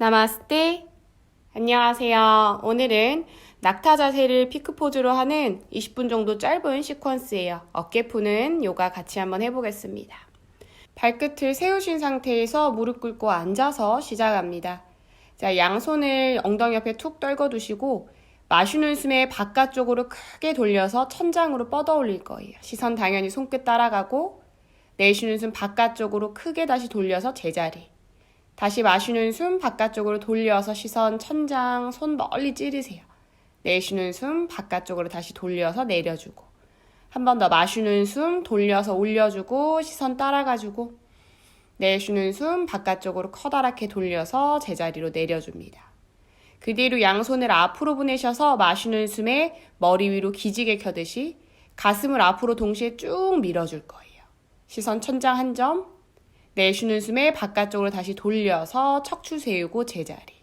나마스테. 안녕하세요. 오늘은 낙타 자세를 피크 포즈로 하는 20분 정도 짧은 시퀀스예요. 어깨 푸는 요가 같이 한번 해보겠습니다. 발끝을 세우신 상태에서 무릎 꿇고 앉아서 시작합니다. 자, 양손을 엉덩이 옆에 툭 떨궈 두시고 마시는 숨에 바깥쪽으로 크게 돌려서 천장으로 뻗어 올릴 거예요. 시선 당연히 손끝 따라가고 내쉬는 숨 바깥쪽으로 크게 다시 돌려서 제자리. 다시 마시는 숨 바깥쪽으로 돌려서 시선 천장 손 멀리 찌르세요. 내쉬는 숨 바깥쪽으로 다시 돌려서 내려주고 한 번 더 마시는 숨 돌려서 올려주고 시선 따라가주고 내쉬는 숨 바깥쪽으로 커다랗게 돌려서 제자리로 내려줍니다. 그 뒤로 양손을 앞으로 보내셔서 마시는 숨에 머리 위로 기지개 켜듯이 가슴을 앞으로 동시에 쭉 밀어줄 거예요. 시선 천장 한 점, 내쉬는 숨에 바깥쪽으로 다시 돌려서 척추 세우고 제자리.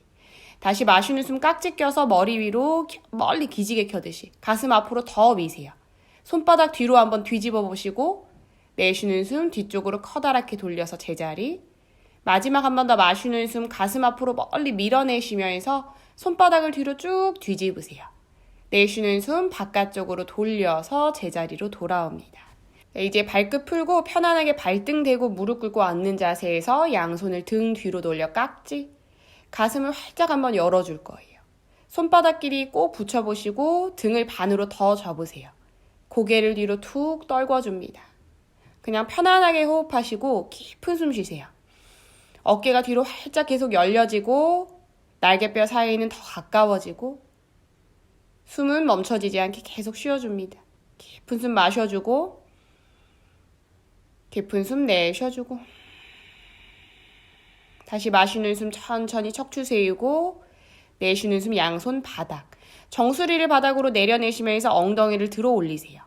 다시 마시는 숨 깍지 껴서 머리 위로 멀리 기지개 켜듯이 가슴 앞으로 더 미세요. 손바닥 뒤로 한번 뒤집어 보시고 내쉬는 숨 뒤쪽으로 커다랗게 돌려서 제자리. 마지막 한 번 더 마시는 숨 가슴 앞으로 멀리 밀어내시면서 손바닥을 뒤로 쭉 뒤집으세요. 내쉬는 숨 바깥쪽으로 돌려서 제자리로 돌아옵니다. 네, 이제 발끝 풀고 편안하게 발등 대고 무릎 꿇고 앉는 자세에서 양손을 등 뒤로 돌려 깍지, 가슴을 활짝 한번 열어줄 거예요. 손바닥끼리 꼭 붙여보시고 등을 반으로 더 접으세요. 고개를 뒤로 툭 떨궈줍니다. 그냥 편안하게 호흡하시고 깊은 숨 쉬세요. 어깨가 뒤로 활짝 계속 열려지고 날개뼈 사이는 더 가까워지고 숨은 멈춰지지 않게 계속 쉬어줍니다. 깊은 숨 마셔주고 깊은 숨 내쉬어주고 다시 마시는 숨 천천히 척추 세우고 내쉬는 숨 양손 바닥 정수리를 바닥으로 내려내시면서 엉덩이를 들어 올리세요.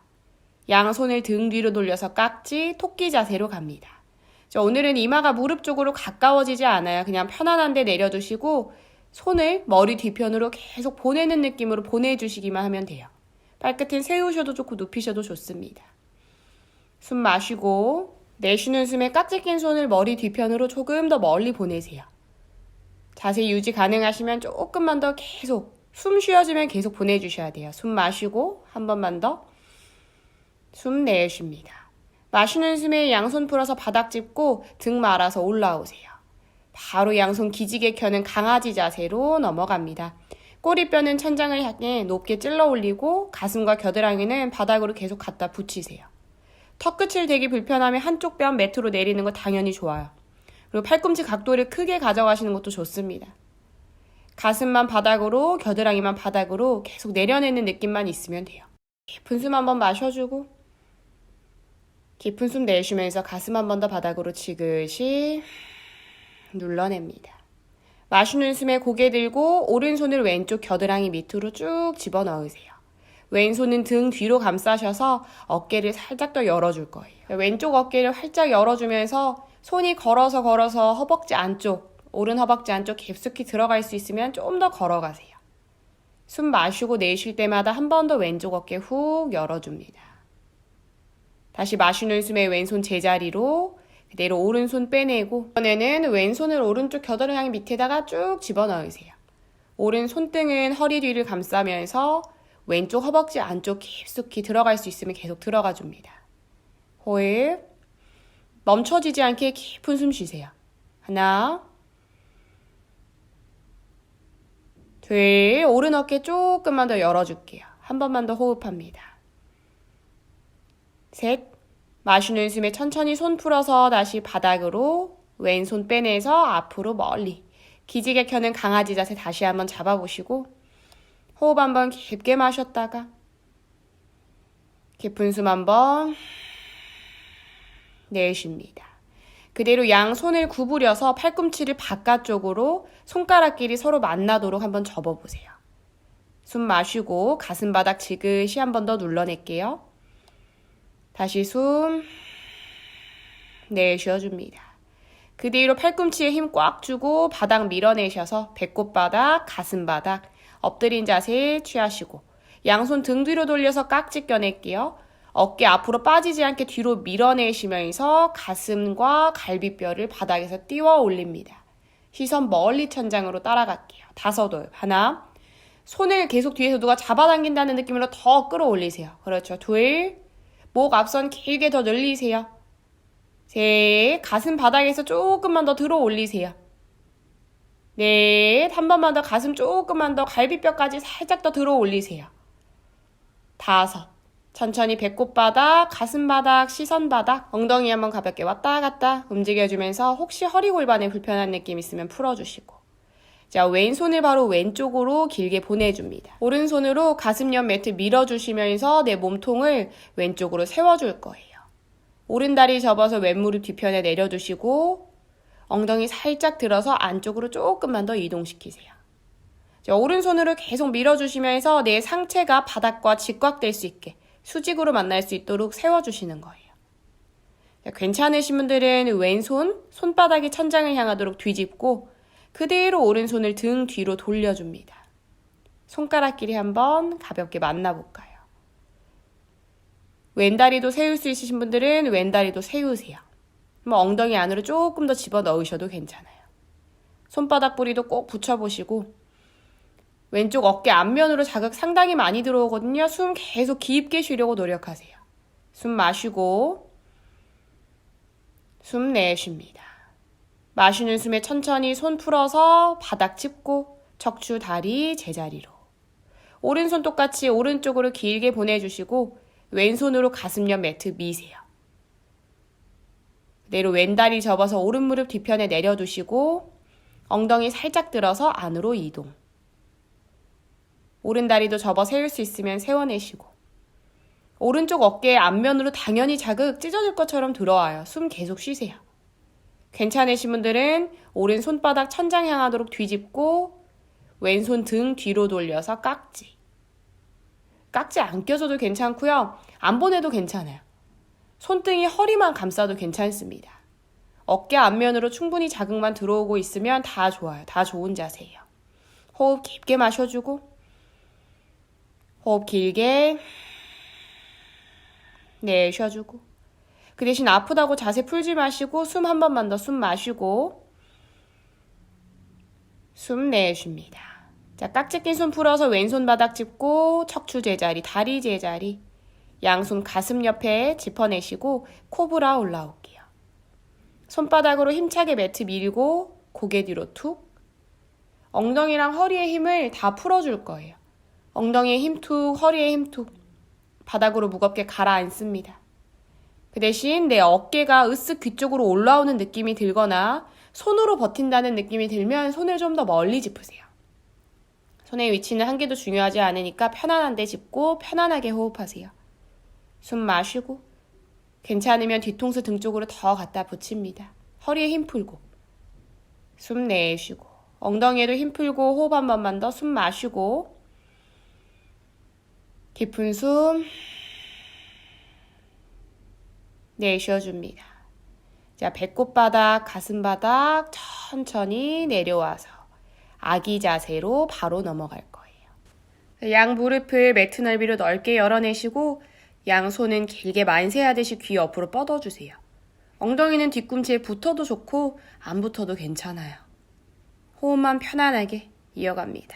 양손을 등 뒤로 돌려서 깍지 토끼 자세로 갑니다. 자, 오늘은 이마가 무릎 쪽으로 가까워지지 않아요. 그냥 편안한데 내려두시고 손을 머리 뒤편으로 계속 보내는 느낌으로 보내주시기만 하면 돼요. 발끝은 세우셔도 좋고 눕히셔도 좋습니다. 숨 마시고 내쉬는 숨에 깍지 낀 손을 머리 뒤편으로 조금 더 멀리 보내세요. 자세 유지 가능하시면 조금만 더 계속 숨 쉬어지면 계속 보내주셔야 돼요. 숨 마시고 한 번만 더. 숨 내쉽니다. 마시는 숨에 양손 풀어서 바닥 짚고 등 말아서 올라오세요. 바로 양손 기지개 켜는 강아지 자세로 넘어갑니다. 꼬리뼈는 천장을 향해 높게 찔러 올리고 가슴과 겨드랑이는 바닥으로 계속 갖다 붙이세요. 턱끝을 대기 불편하면 한쪽 뼈 매트로 내리는 거 당연히 좋아요. 그리고 팔꿈치 각도를 크게 가져가시는 것도 좋습니다. 가슴만 바닥으로, 겨드랑이만 바닥으로 계속 내려내는 느낌만 있으면 돼요. 깊은 숨 한번 마셔주고, 깊은 숨 내쉬면서 가슴 한 번 더 바닥으로 지그시 눌러냅니다. 마시는 숨에 고개 들고 오른손을 왼쪽 겨드랑이 밑으로 쭉 집어넣으세요. 왼손은 등 뒤로 감싸셔서 어깨를 살짝 더 열어줄 거예요. 왼쪽 어깨를 활짝 열어주면서 손이 걸어서 걸어서 허벅지 안쪽, 오른 허벅지 안쪽 깊숙이 들어갈 수 있으면 좀 더 걸어가세요. 숨 마시고 내쉴 때마다 한 번 더 왼쪽 어깨 훅 열어줍니다. 다시 마시는 숨에 왼손 제자리로 그대로 오른손 빼내고 이번에는 왼손을 오른쪽 겨드랑이 밑에다가 쭉 집어넣으세요. 오른 손등은 허리 뒤를 감싸면서 왼쪽 허벅지 안쪽 깊숙이 들어갈 수 있으면 계속 들어가 줍니다. 호흡. 멈춰지지 않게 깊은 숨 쉬세요. 하나. 둘. 오른 어깨 조금만 더 열어줄게요. 한 번만 더 호흡합니다. 셋. 마시는 숨에 천천히 손 풀어서 다시 바닥으로 왼손 빼내서 앞으로 멀리. 기지개 켜는 강아지 자세 다시 한번 잡아보시고 호흡 한번 깊게 마셨다가 깊은 숨 한번 내쉽니다. 그대로 양손을 구부려서 팔꿈치를 바깥쪽으로 손가락끼리 서로 만나도록 한번 접어보세요. 숨 마시고 가슴 바닥 지그시 한번 더 눌러낼게요. 다시 숨 내쉬어줍니다. 그 뒤로 팔꿈치에 힘 꽉 주고 바닥 밀어내셔서 배꼽 바닥, 가슴 바닥, 엎드린 자세 취하시고 양손 등 뒤로 돌려서 깍지 껴낼게요. 어깨 앞으로 빠지지 않게 뒤로 밀어내시면서 가슴과 갈비뼈를 바닥에서 띄워 올립니다. 시선 멀리 천장으로 따라갈게요. 다섯 올. 하나. 손을 계속 뒤에서 누가 잡아당긴다는 느낌으로 더 끌어올리세요. 그렇죠. 둘. 목 앞선 길게 더 늘리세요. 셋. 가슴 바닥에서 조금만 더 들어 올리세요. 넷. 한 번만 더 가슴 조금만 더 갈비뼈까지 살짝 더 들어 올리세요. 다섯. 천천히 배꼽 바닥, 가슴 바닥, 시선 바닥, 엉덩이 한번 가볍게 왔다 갔다 움직여주면서 혹시 허리 골반에 불편한 느낌 있으면 풀어주시고. 자, 왼손을 바로 왼쪽으로 길게 보내줍니다. 오른손으로 가슴 옆 매트 밀어주시면서 내 몸통을 왼쪽으로 세워줄 거예요. 오른 다리 접어서 왼무릎 뒤편에 내려주시고, 엉덩이 살짝 들어서 안쪽으로 조금만 더 이동시키세요. 자, 오른손으로 계속 밀어주시면서 내 상체가 바닥과 직각될 수 있게 수직으로 만날 수 있도록 세워주시는 거예요. 자, 괜찮으신 분들은 왼손, 손바닥이 천장을 향하도록 뒤집고 그대로 오른손을 등 뒤로 돌려줍니다. 손가락끼리 한번 가볍게 만나볼까요? 왼다리도 세울 수 있으신 분들은 왼다리도 세우세요. 뭐 엉덩이 안으로 조금 더 집어 넣으셔도 괜찮아요. 손바닥 뿌리도 꼭 붙여보시고 왼쪽 어깨 앞면으로 자극 상당히 많이 들어오거든요. 숨 계속 깊게 쉬려고 노력하세요. 숨 마시고 숨 내쉽니다. 마시는 숨에 천천히 손 풀어서 바닥 짚고 척추 다리 제자리로 오른손 똑같이 오른쪽으로 길게 보내주시고 왼손으로 가슴 옆 매트 미세요. 그대로 왼다리 접어서 오른 무릎 뒤편에 내려두시고 엉덩이 살짝 들어서 안으로 이동. 오른 다리도 접어 세울 수 있으면 세워내시고 오른쪽 어깨 앞면으로 당연히 자극 찢어질 것처럼 들어와요. 숨 계속 쉬세요. 괜찮으신 분들은 오른 손바닥 천장 향하도록 뒤집고 왼손 등 뒤로 돌려서 깍지. 깍지 안 껴줘도 괜찮고요. 안 보내도 괜찮아요. 손등이 허리만 감싸도 괜찮습니다. 어깨 앞면으로 충분히 자극만 들어오고 있으면 다 좋아요. 다 좋은 자세예요. 호흡 깊게 마셔주고 호흡 길게 내쉬어주고 그 대신 아프다고 자세 풀지 마시고 숨 한 번만 더 숨 마시고 숨 내쉽니다. 자, 깍지 낀 손 풀어서 왼손 바닥 짚고 척추 제자리, 다리 제자리, 양손 가슴 옆에 짚어내시고 코브라 올라올게요. 손바닥으로 힘차게 매트 밀고 고개 뒤로 툭 엉덩이랑 허리의 힘을 다 풀어줄 거예요. 엉덩이에 힘 툭, 허리에 힘 툭. 바닥으로 무겁게 가라앉습니다. 그 대신 내 어깨가 으쓱 귀 쪽으로 올라오는 느낌이 들거나 손으로 버틴다는 느낌이 들면 손을 좀 더 멀리 짚으세요. 손의 위치는 한 개도 중요하지 않으니까 편안한 데 짚고 편안하게 호흡하세요. 숨 마시고 괜찮으면 뒤통수 등 쪽으로 더 갖다 붙입니다. 허리에 힘 풀고 숨 내쉬고 엉덩이에도 힘 풀고 호흡 한 번만 더 숨 마시고 깊은 숨 내쉬어줍니다. 자, 배꼽 바닥, 가슴 바닥 천천히 내려와서 아기 자세로 바로 넘어갈 거예요. 양 무릎을 매트 넓이로 넓게 열어내시고 양손은 길게 만세하듯이 귀 옆으로 뻗어주세요. 엉덩이는 뒤꿈치에 붙어도 좋고 안 붙어도 괜찮아요. 호흡만 편안하게 이어갑니다.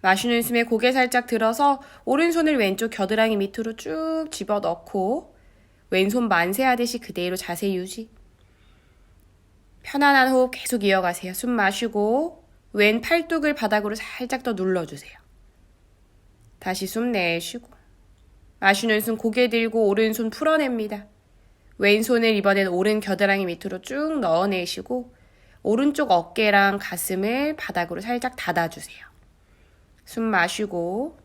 마시는 숨에 고개 살짝 들어서 오른손을 왼쪽 겨드랑이 밑으로 쭉 집어 넣고 왼손 만세하듯이 그대로 자세 유지. 편안한 호흡 계속 이어가세요. 숨 마시고 왼 팔뚝을 바닥으로 살짝 더 눌러주세요. 다시 숨 내쉬고 마시는 숨 고개 들고 오른손 풀어냅니다. 왼손을 이번엔 오른 겨드랑이 밑으로 쭉 넣어내시고 오른쪽 어깨랑 가슴을 바닥으로 살짝 닫아주세요. 숨 마시고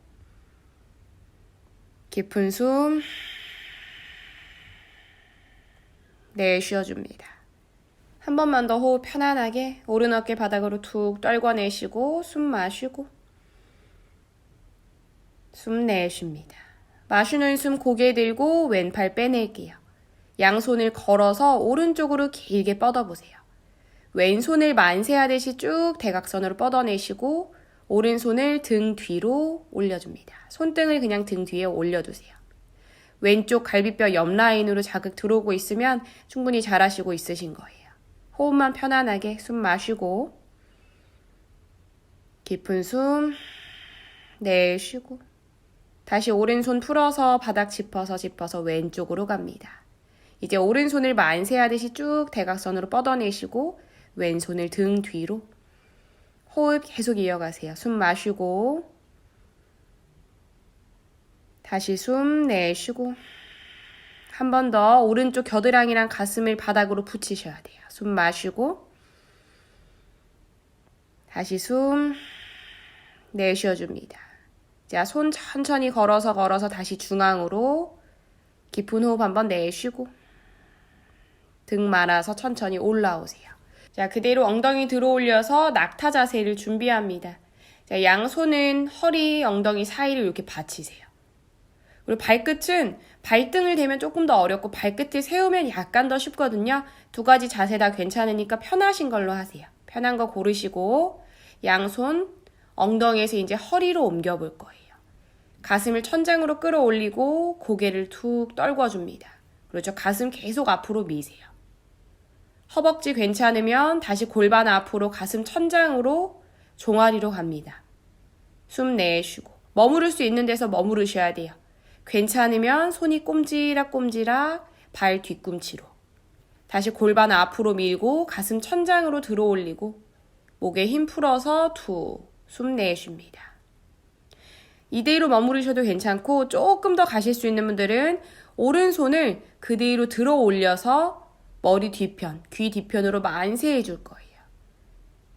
깊은 숨 내쉬어줍니다. 한 번만 더 호흡 편안하게 오른 어깨 바닥으로 툭 떨궈내시고 숨 마시고 숨 내쉽니다. 마시는 숨 고개 들고 왼팔 빼낼게요. 양손을 걸어서 오른쪽으로 길게 뻗어보세요. 왼손을 만세하듯이 쭉 대각선으로 뻗어내시고 오른손을 등 뒤로 올려줍니다. 손등을 그냥 등 뒤에 올려두세요. 왼쪽 갈비뼈 옆 라인으로 자극 들어오고 있으면 충분히 잘하시고 있으신 거예요. 호흡만 편안하게 숨 마시고 깊은 숨 내쉬고 다시 오른손 풀어서 바닥 짚어서 짚어서 왼쪽으로 갑니다. 이제 오른손을 만세하듯이 쭉 대각선으로 뻗어내시고 왼손을 등 뒤로 호흡 계속 이어가세요. 숨 마시고 다시 숨 내쉬고 한 번 더 오른쪽 겨드랑이랑 가슴을 바닥으로 붙이셔야 돼요. 숨 마시고 다시 숨 내쉬어 줍니다. 자, 손 천천히 걸어서 걸어서 다시 중앙으로 깊은 호흡 한번 내쉬고 등 말아서 천천히 올라오세요. 자, 그대로 엉덩이 들어 올려서 낙타 자세를 준비합니다. 자, 양손은 허리, 엉덩이 사이를 이렇게 받치세요. 그리고 발끝은 발등을 대면 조금 더 어렵고 발끝을 세우면 약간 더 쉽거든요. 두 가지 자세 다 괜찮으니까 편하신 걸로 하세요. 편한 거 고르시고 양손 엉덩이에서 이제 허리로 옮겨 볼 거예요. 가슴을 천장으로 끌어올리고 고개를 툭 떨궈줍니다. 그렇죠. 가슴 계속 앞으로 미세요. 허벅지 괜찮으면 다시 골반 앞으로 가슴 천장으로 종아리로 갑니다. 숨 내쉬고 머무를 수 있는 데서 머무르셔야 돼요. 괜찮으면 손이 꼼지락꼼지락 발 뒤꿈치로 다시 골반 앞으로 밀고 가슴 천장으로 들어 올리고 목에 힘 풀어서 툭 숨 내쉽니다. 이대로 머무르셔도 괜찮고 조금 더 가실 수 있는 분들은 오른손을 그대로 들어 올려서 머리 뒤편, 귀 뒤편으로 만세해 줄 거예요.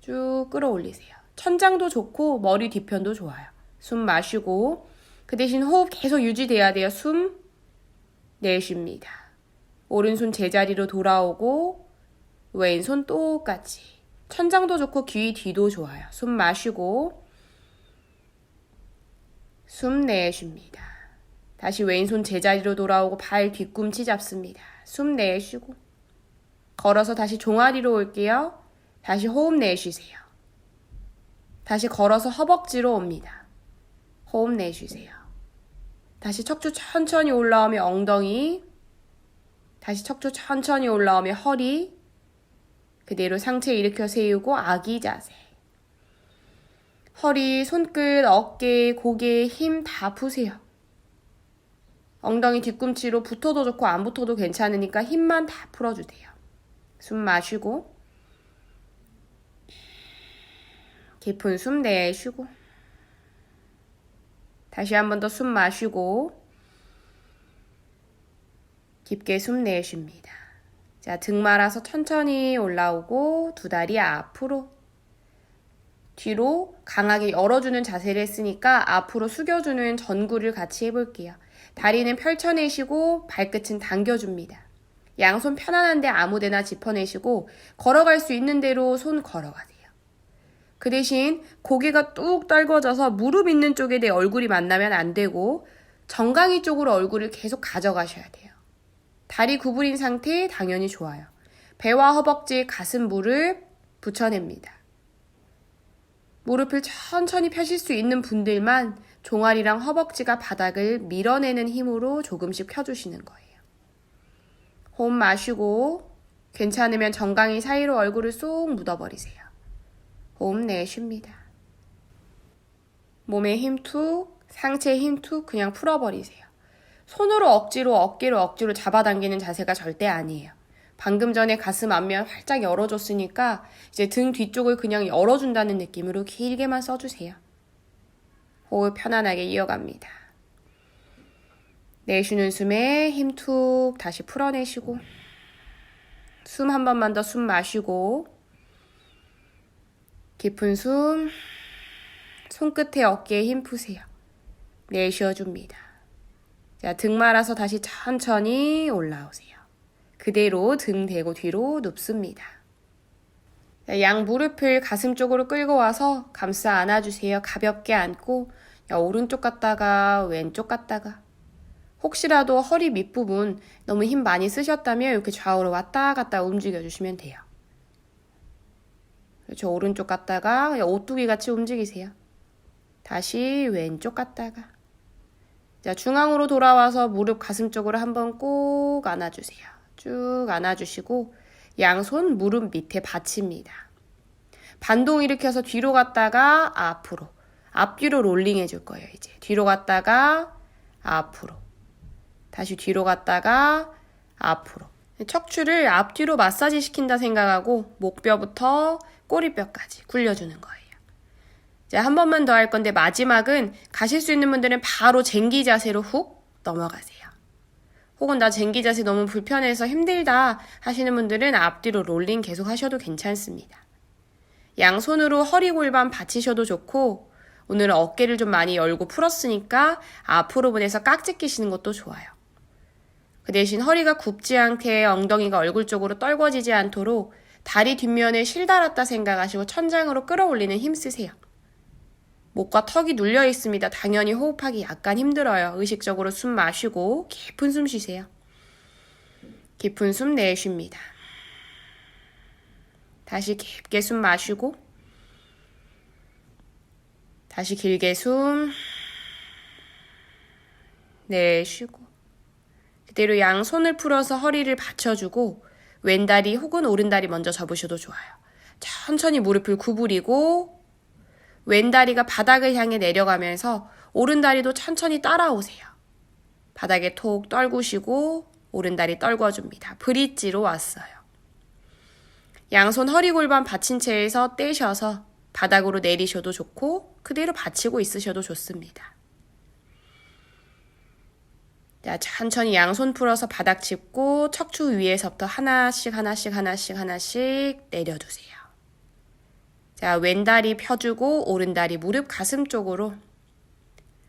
쭉 끌어올리세요. 천장도 좋고 머리 뒤편도 좋아요. 숨 마시고 그 대신 호흡 계속 유지돼야 돼요. 숨 내쉽니다. 오른손 제자리로 돌아오고 왼손 똑같이 천장도 좋고 귀 뒤도 좋아요. 숨 마시고 숨 내쉽니다. 다시 왼손 제자리로 돌아오고 발 뒤꿈치 잡습니다. 숨 내쉬고 걸어서 다시 종아리로 올게요. 다시 호흡 내쉬세요. 다시 걸어서 허벅지로 옵니다. 호흡 내쉬세요. 다시 척추 천천히 올라오며 엉덩이 다시 척추 천천히 올라오며 허리 그대로 상체 일으켜 세우고 아기 자세. 허리, 손끝, 어깨, 고개 힘 다 푸세요. 엉덩이 뒤꿈치로 붙어도 좋고 안 붙어도 괜찮으니까 힘만 다 풀어주세요. 숨 마시고 깊은 숨 내쉬고 다시 한 번 더 숨 마시고 깊게 숨 내쉽니다. 자, 등 말아서 천천히 올라오고 두 다리 앞으로 뒤로 강하게 열어주는 자세를 했으니까 앞으로 숙여주는 전구를 같이 해볼게요. 다리는 펼쳐내시고 발끝은 당겨줍니다. 양손 편안한데 아무데나 짚어내시고 걸어갈 수 있는 대로 손 걸어가세요. 그 대신 고개가 뚝 떨궈져서 무릎 있는 쪽에 내 얼굴이 만나면 안 되고 정강이 쪽으로 얼굴을 계속 가져가셔야 돼요. 다리 구부린 상태 당연히 좋아요. 배와 허벅지, 가슴, 무릎 붙여냅니다. 무릎을 천천히 펴실 수 있는 분들만 종아리랑 허벅지가 바닥을 밀어내는 힘으로 조금씩 펴주시는 거예요. 호흡 마시고 괜찮으면 정강이 사이로 얼굴을 쏙 묻어버리세요. 호흡 내쉽니다. 몸에 힘 툭, 상체에 힘툭 그냥 풀어버리세요. 손으로 억지로 어깨로 억지로 잡아당기는 자세가 절대 아니에요. 방금 전에 가슴 앞면 활짝 열어줬으니까 이제 등 뒤쪽을 그냥 열어준다는 느낌으로 길게만 써주세요. 호흡 편안하게 이어갑니다. 내쉬는 숨에 힘 툭 다시 풀어내시고 숨 한 번만 더 숨 마시고 깊은 숨 손끝에 어깨에 힘 푸세요. 내쉬어 줍니다. 자, 등 말아서 다시 천천히 올라오세요. 그대로 등 대고 뒤로 눕습니다. 자, 양 무릎을 가슴 쪽으로 끌고 와서 감싸 안아주세요. 가볍게 안고 야, 오른쪽 갔다가 왼쪽 갔다가 혹시라도 허리 밑부분 너무 힘 많이 쓰셨다면 이렇게 좌우로 왔다 갔다 움직여 주시면 돼요. 그렇죠. 오른쪽 갔다가 오뚜기 같이 움직이세요. 다시 왼쪽 갔다가 자, 중앙으로 돌아와서 무릎 가슴 쪽으로 한번 꼭 안아주세요. 쭉 안아주시고 양손 무릎 밑에 받칩니다. 반동 일으켜서 뒤로 갔다가 앞으로. 앞뒤로 롤링 해줄 거예요, 이제. 뒤로 갔다가 앞으로. 다시 뒤로 갔다가 앞으로. 척추를 앞뒤로 마사지 시킨다 생각하고 목뼈부터 꼬리뼈까지 굴려주는 거예요. 이제 한 번만 더 할 건데 마지막은 가실 수 있는 분들은 바로 쟁기 자세로 훅 넘어가세요. 혹은 나 쟁기 자세 너무 불편해서 힘들다 하시는 분들은 앞뒤로 롤링 계속 하셔도 괜찮습니다. 양손으로 허리 골반 받치셔도 좋고 오늘은 어깨를 좀 많이 열고 풀었으니까 앞으로 보내서 깍지 끼시는 것도 좋아요. 그 대신 허리가 굽지 않게 엉덩이가 얼굴 쪽으로 떨궈지지 않도록 다리 뒷면을 실 달았다 생각하시고 천장으로 끌어올리는 힘 쓰세요. 목과 턱이 눌려 있습니다. 당연히 호흡하기 약간 힘들어요. 의식적으로 숨 마시고 깊은 숨 쉬세요. 깊은 숨 내쉽니다. 다시 깊게 숨 마시고 다시 길게 숨 내쉬고 그대로 양손을 풀어서 허리를 받쳐주고 왼다리 혹은 오른다리 먼저 접으셔도 좋아요. 천천히 무릎을 구부리고 왼다리가 바닥을 향해 내려가면서 오른다리도 천천히 따라오세요. 바닥에 톡 떨구시고 오른다리 떨궈줍니다. 브릿지로 왔어요. 양손 허리 골반 받친 채에서 떼셔서 바닥으로 내리셔도 좋고 그대로 받치고 있으셔도 좋습니다. 자, 천천히 양손 풀어서 바닥 짚고 척추 위에서부터 하나씩 하나씩 하나씩 하나씩 내려두세요. 자, 왼다리 펴주고 오른다리 무릎 가슴 쪽으로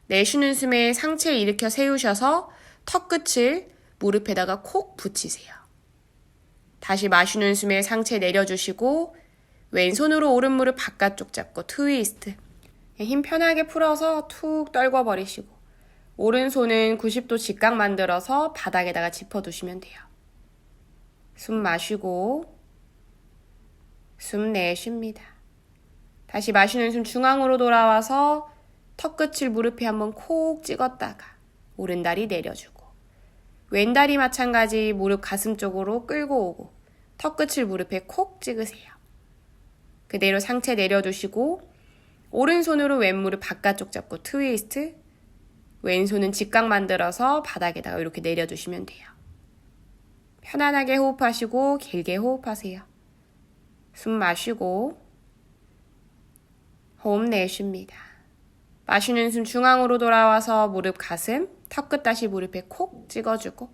내쉬는 숨에 상체 일으켜 세우셔서 턱 끝을 무릎에다가 콕 붙이세요. 다시 마시는 숨에 상체 내려주시고 왼손으로 오른 무릎 바깥쪽 잡고 트위스트. 힘 편하게 풀어서 툭 떨궈 버리시고 오른손은 90도 직각 만들어서 바닥에다가 짚어 두시면 돼요. 숨 마시고 숨 내쉽니다. 다시 마시는 숨 중앙으로 돌아와서 턱끝을 무릎에 한번 콕 찍었다가 오른다리 내려주고 왼다리 마찬가지 무릎 가슴 쪽으로 끌고 오고 턱끝을 무릎에 콕 찍으세요. 그대로 상체 내려두시고 오른손으로 왼무릎 바깥쪽 잡고 트위스트 왼손은 직각 만들어서 바닥에다가 이렇게 내려주시면 돼요. 편안하게 호흡하시고 길게 호흡하세요. 숨 마시고 호흡 내쉽니다. 마시는 숨 중앙으로 돌아와서 무릎 가슴 턱끝 다시 무릎에 콕 찍어주고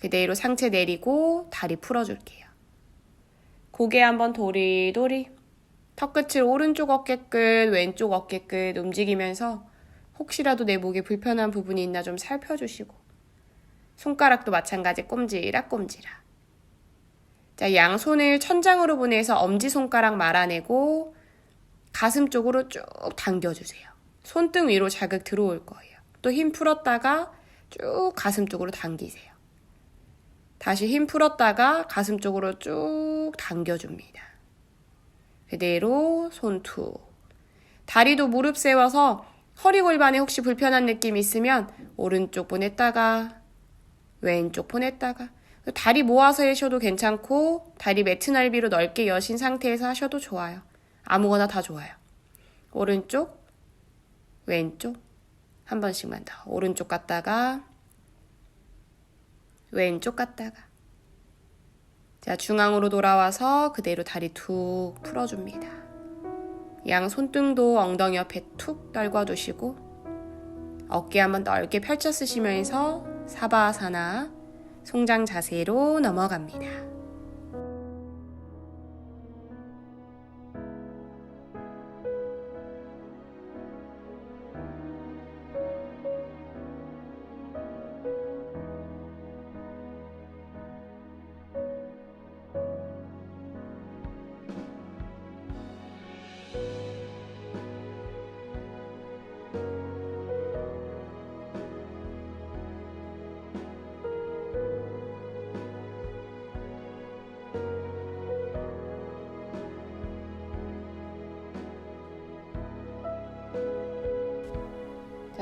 그대로 상체 내리고 다리 풀어줄게요. 고개 한번 도리도리 턱끝을 오른쪽 어깨끝 왼쪽 어깨끝 움직이면서 혹시라도 내 목에 불편한 부분이 있나 좀 살펴주시고 손가락도 마찬가지 꼼지락 꼼지락 자 양손을 천장으로 보내서 엄지손가락 말아내고 가슴 쪽으로 쭉 당겨주세요. 손등 위로 자극 들어올 거예요. 또 힘 풀었다가 쭉 가슴 쪽으로 당기세요. 다시 힘 풀었다가 가슴 쪽으로 쭉 당겨줍니다. 그대로 손투. 다리도 무릎 세워서 허리 골반에 혹시 불편한 느낌 있으면 오른쪽 보냈다가 왼쪽 보냈다가 다리 모아서 하셔도 괜찮고 다리 매트 넓이로 넓게 여신 상태에서 하셔도 좋아요. 아무거나 다 좋아요. 오른쪽, 왼쪽 한 번씩만 더. 오른쪽 갔다가 왼쪽 갔다가 자 중앙으로 돌아와서 그대로 다리 툭 풀어줍니다. 양 손등도 엉덩이 옆에 툭 떨궈두시고 어깨 한번 넓게 펼쳐 쓰시면서 사바사나 송장 자세로 넘어갑니다.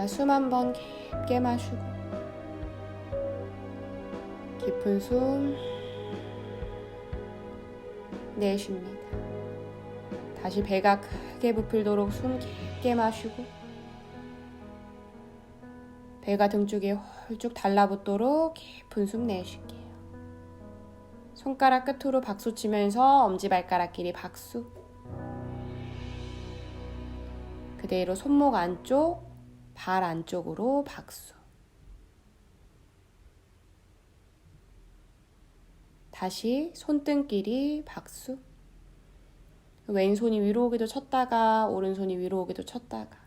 자, 숨한 번 깊게 마시고 깊은 숨 내쉽니다. 다시 배가 크게 부풀도록 숨 깊게 마시고 배가 등 쪽에 홀쭉 달라붙도록 깊은 숨 내쉴게요. 손가락 끝으로 박수 치면서 엄지발가락끼리 박수. 그대로 손목 안쪽, 발 안쪽으로 박수. 다시 손등끼리 박수. 왼손이 위로 오기도 쳤다가 오른손이 위로 오기도 쳤다가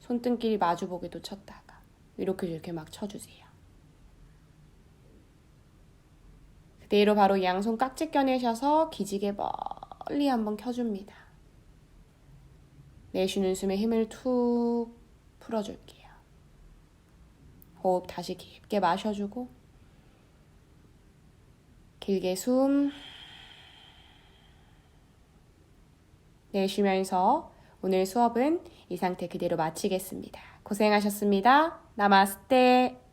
손등끼리 마주 보기도 쳤다가 이렇게 이렇게 막 쳐주세요. 그대로 바로 양손 깍지 껴내셔서 기지개 멀리 한번 켜줍니다. 내쉬는 숨에 힘을 툭 풀어줄게요. 호흡 다시 깊게 마셔주고 길게 숨 내쉬면서 오늘 수업은 이 상태 그대로 마치겠습니다. 고생하셨습니다. 나마스테.